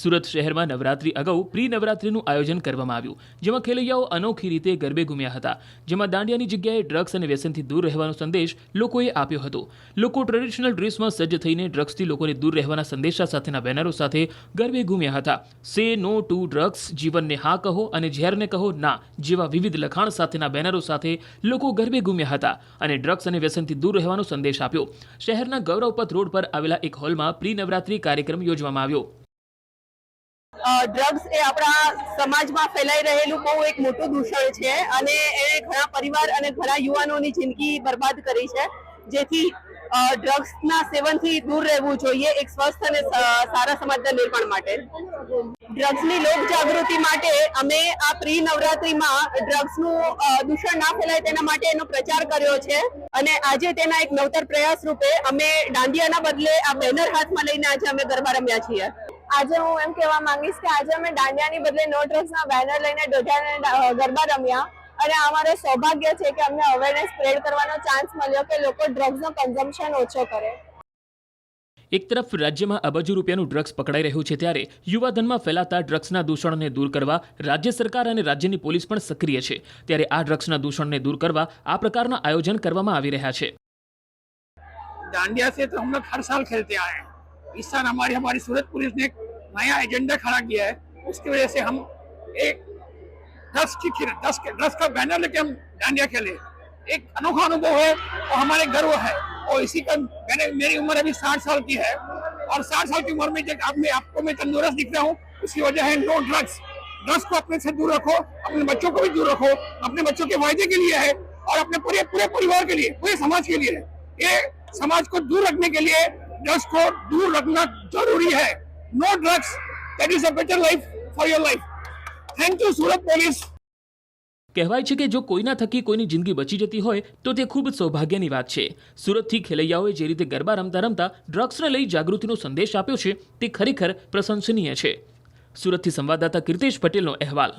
સુરત શહેરમાં નવરાત્રી અગાઉ પ્રી નવરાત્રીનું આયોજન કરવામાં આવ્યું, જેમાં ખેલૈયાઓ અનોખી રીતે ગરબે ઘૂમ્યા હતા, જેમાં દાંડિયાની જગ્યાએ ડ્રગ્સ અને વ્યસનથી દૂર રહેવાનો સંદેશ લોકોએ આપ્યો હતો. લોકો ટ્રેડિશનલ ડ્રેસમાં સજ્જ થઈને ડ્રગ્સથી લોકોને દૂર રહેવાના સંદેશા સાથેના બેનરો સાથે ગરબે ઘૂમ્યા હતા. સે નો ટુ ડ્રગ્સ, જીવનને હા કહો અને ઝેરને કહો ના, જેવા વિવિધ લખાણ સાથેના બેનરો સાથે લોકો ગરબે ઘૂમ્યા હતા અને ડ્રગ્સ અને વ્યસનથી દૂર રહેવાનો સંદેશ આપ્યો. શહેરના ગૌરવપથ રોડ પર આવેલા એક હોલમાં પ્રી નવરાત્રી કાર્યક્રમ યોજવામાં આવ્યો. ડ્રગ્સ એ આપણા સમાજમાં ફેલાઈ રહેલું બહુ એક મોટું દૂષણ છે અને એણે ઘણા પરિવાર અને ઘણા યુવાનોની જિંદગી બરબાદ કરી છે. જેથી ડ્રગ્સના સેવનથી દૂર રહેવું જોઈએ એક સ્વસ્થ અને સારા સમાજના નિર્માણ માટે. ડ્રગ્સની લોક જાગૃતિ માટે અમે આ પ્રી નવરાત્રીમાં ડ્રગ્સનું દૂષણ ના ફેલાય તેના માટે એનો પ્રચાર કર્યો છે. અને આજે તેના એક નવતર પ્રયાસ રૂપે અમે દાંડિયાના બદલે આ બેનર હાથમાં લઈને આજે અમે ગરબા રમ્યા છીએ. આજે હું એમ કહેવા માંગીશ કે આજે અમે દાંડિયાની બદલે નો ડ્રગ્સના બેનર લઈને દોઢિયાને ગરબા રમ્યા. અને અમારે સૌભાગ્ય છે કે અમને અવેરનેસ સ્પ્રેડ કરવાનો ચાન્સ મળ્યો કે લોકો ડ્રગ્સનો કન્ઝમ્પશન ઓછો કરે. એક તરફ રાજ્યમાં અબજો રૂપિયાનું ડ્રગ્સ પકડાઈ રહ્યું છે ત્યારે યુવાધનમાં ફેલાતા ડ્રગ્સના દૂષણને દૂર કરવા રાજ્ય સરકાર અને રાજ્યની પોલીસ પણ સક્રિય છે. ત્યારે આ ડ્રગ્સના દૂષણને દૂર કરવા આ પ્રકારના આયોજન કરવામાં આવી રહ્યા છે. દાંડિયા સે તો હમ લોગ હર સાલ ખેલતે આયે. इस साल हमारी हमारी सूरत पुलिस ने एक नया एजेंडा खड़ा किया है। उसकी वजह से हम एक दस की खिर- दस के दस का बैनर लेके हम डांडिया खेले। एक अनोखा अनुभव है और हमारे गर्व है। और इसी का मैंने मेरी उम्र अभी साठ साल की है। और साठ साल की उम्र में जब अब मैं आपको मैं तंदुरुस्त दिख रहा हूँ, उसकी वजह है नो ड्रग्स ड्रग्स को अपने से दूर रखो, अपने बच्चों को भी दूर रखो, अपने बच्चों के वायदे के लिए है और अपने पूरे पूरे परिवार के लिए, पूरे समाज के लिए है। ये समाज को दूर रखने के लिए ड्रग्स को दूर रखना जरूरी है no drugs that is a better life for your life thank you Surat police કહેવાય છે કે જો કોઈના થકી કોઈની જિંદગી બચી જતી હોય તો તે ખૂબ જ સૌભાગ્યની વાત છે સુરતથી ખેલૈયાઓએ જે રીતે ગરબા રમતા રમતા ડ્રગ્સને લઈ જાગૃતિનો સંદેશ આપ્યો છે તે ખરેખર પ્રશંસનીય છે સુરતથી સંવાદદાતા કીર્તેશ પટેલનો અહેવાલ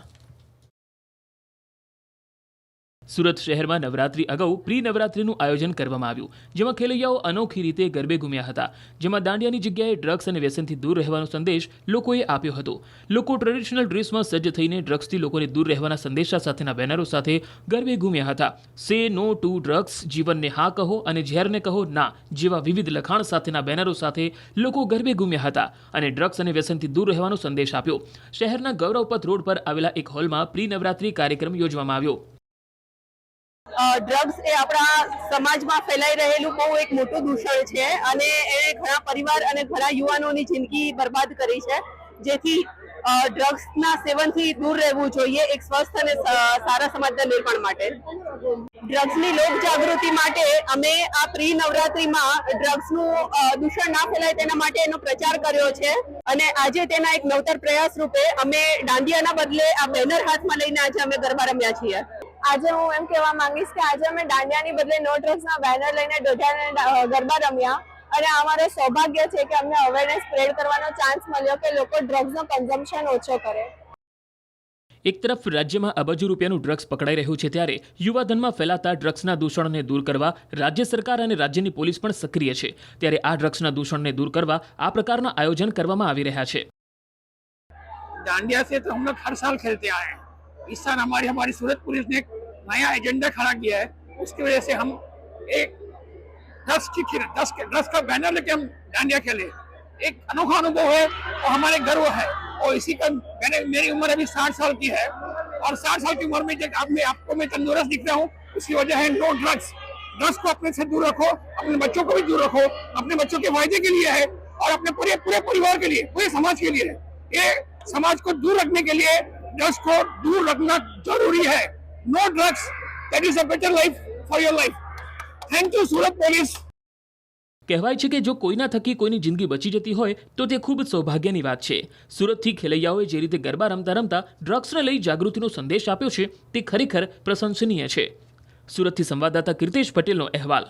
સુરત શહેરમાં નવરાત્રી અગાઉ પ્રી નવરાત્રીનું આયોજન કરવામાં આવ્યું, જેમાં ખેલૈયાઓ અનોખી રીતે ગરબે ઘૂમ્યા હતા, જેમાં દાંડિયાની જગ્યાએ ડ્રગ્સ અને વ્યસનથી દૂર રહેવાનો સંદેશ લોકોએ આપ્યો હતો. લોકો ટ્રેડિશનલ ડ્રેસમાં સજ્જ થઈને ડ્રગ્સથી લોકોને દૂર રહેવાના સંદેશા સાથેના બેનરો સાથે ગરબે ઘૂમ્યા હતા. સે નો ટુ ડ્રગ્સ, જીવનને હા કહો અને ઝેરને કહો ના, જેવા વિવિધ લખાણ સાથેના બેનરો સાથે લોકો ગરબે ઘૂમ્યા હતા અને ડ્રગ્સ અને વ્યસનથી દૂર રહેવાનો સંદેશ આપ્યો. શહેરના ગૌરવપથ રોડ પર આવેલા એક હોલમાં પ્રી નવરાત્રી કાર્યક્રમ યોજવામાં આવ્યો. ડ્રગ્સ એ આપણા સમાજમાં ફેલાઈ રહેલું બહુ એક મોટું દૂષણ છે અને એ ઘણા પરિવાર અને ઘણા યુવાનોની જિંદગી બરબાદ કરી છે. જેથી ડ્રગ્સના સેવનથી દૂર રહેવું જોઈએ એક સ્વસ્થ અને સારા સમાજના નિર્માણ માટે. ડ્રગ્સની લોક જાગૃતિ માટે અમે આ પ્રી નવરાત્રીમાં ડ્રગ્સનું દૂષણ ના ફેલાય તેના માટે એનો પ્રચાર કર્યો છે. અને આજે તેના એક નવતર પ્રયાસ રૂપે અમે દાંડિયાના બદલે આ બેનર હાથમાં લઈને આજે અમે ગરબા રમ્યા છીએ. આજે હું એમ કહેવા માંગીશ કે આજે અમે દાંડિયાની બદલે નો ડ્રગ્સના બેનર લઈને દોઢિયાને અ, ગરબા રમ્યા અને આ અમારો સૌભાગ્ય છે કે અમને અવેરનેસ સ્પ્રેડ કરવાનો ચાન્સ મળ્યો કે લોકો ડ્રગ્સનો કન્ઝમ્પશન ઓછો કરે એક તરફ રાજ્યમાં અબજો રૂપિયાનું ડ્રગ્સ પકડાઈ રહ્યું છે ત્યારે યુવાધનમાં ફેલાતા ડ્રગ્સના દૂષણને દૂર કરવા રાજ્ય સરકાર અને રાજ્યની પોલીસ પણ સક્રિય છે ત્યારે આ ડ્રગ્સના દૂષણને દૂર કરવા આ પ્રકારના આયોજન કરવામાં આવી રહ્યા છે डांडिया से तो हम लोग हर साल खेलते आए हैं इस साल हमारी हमारी सूरत पुलिस ने एक नया एजेंडा खड़ा किया है। उसकी वजह से हम एक दस की खिर- दस के, दस का बैनर लेके हम डांडिया खेले। एक अनोखा अनुभव है और हमारे गर्व है। और इसी का मैंने, मेरी उम्र अभी साठ साल की है। और साठ साल की उम्र में जब अब मैं, आपको मैं तंदुरुस्त दिख रहा हूँ, उसकी वजह है नो ड्रग्स ड्रग्स को अपने से दूर रखो, अपने बच्चों को भी दूर रखो, अपने बच्चों के फ़ायदे के लिए है और अपने पूरे पूरे परिवार के लिए, पूरे समाज के लिए है। ये समाज को दूर रखने के लिए ड्रग्स को दूर रखना ज़रूरी है। No drugs. That is a better life for your life. Thank you Surat police કહેવાય છે કે જો કોઈના થકી કોઈની જિંદગી બચી જતી હોય, તો તે ખૂબ સૌભાગ્યની વાત છે. સુરતથી ખેલૈયાઓએ જે રીતે ગરબા રમતા રમતા ડ્રગ્સને લઈ જાગૃતિનો સંદેશ આપ્યો છે, તે ખરેખર પ્રશંસનીય છે. સુરતથી સંવાદદાતા કીર્તેશ પટેલનો અહેવાલ.